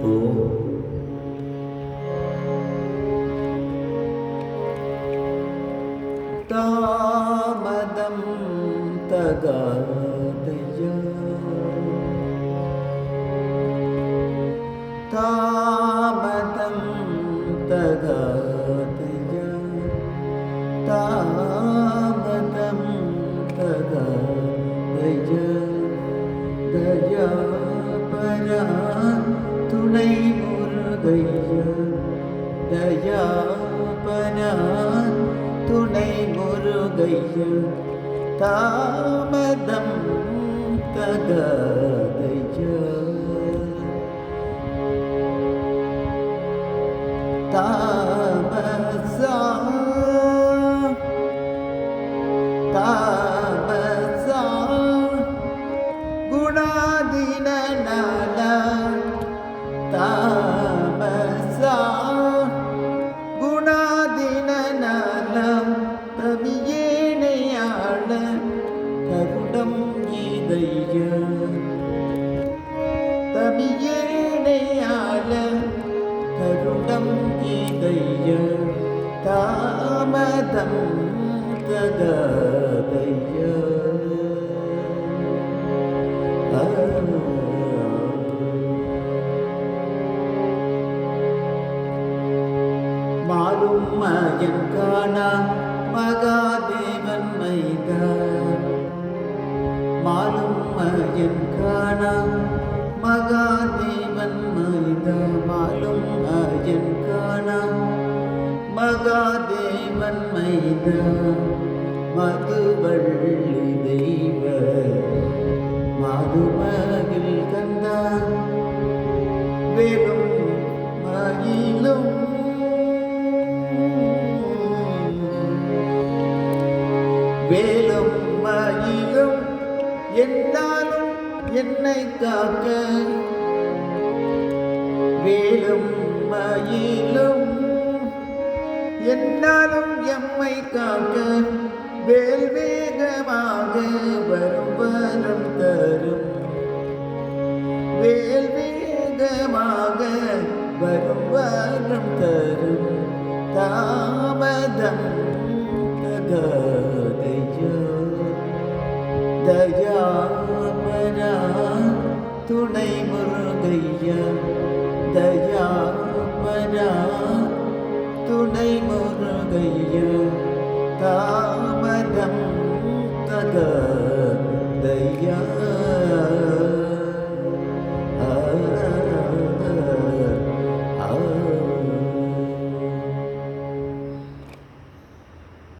ता पदं तगात यावदं तगाय तावदं तगाज परा துணை முருகையா தயா பரா துணை முருகையா தாமதம் தகாதையா தாமசா தாமசா குணாதின நல തവിയേണയാല കരുണം ഗീതയ്യ താമതം തദയ്യ Oh மாலும் மயன் காணா மகாதேவன் மைதா மாலும் மயன் காணா மகாதேவன் மைதா மாலும் மயன் காணா மகாதேவன் மைதா மதுவள்ளி தெய்வ வேலும் மயிலும் என்னாலும் என்னை காக்க. வேலும் மயிலும் என்னாலும் எம்மை காக்க. வேல் வேகமாக வரும் வரும் தரும். வேல் வேகமாக வரும் வரும் தரும். தாமதம் தயாபரா துணை முருகையா தயாபரா துணை முருகையா தாமதம் தகதையா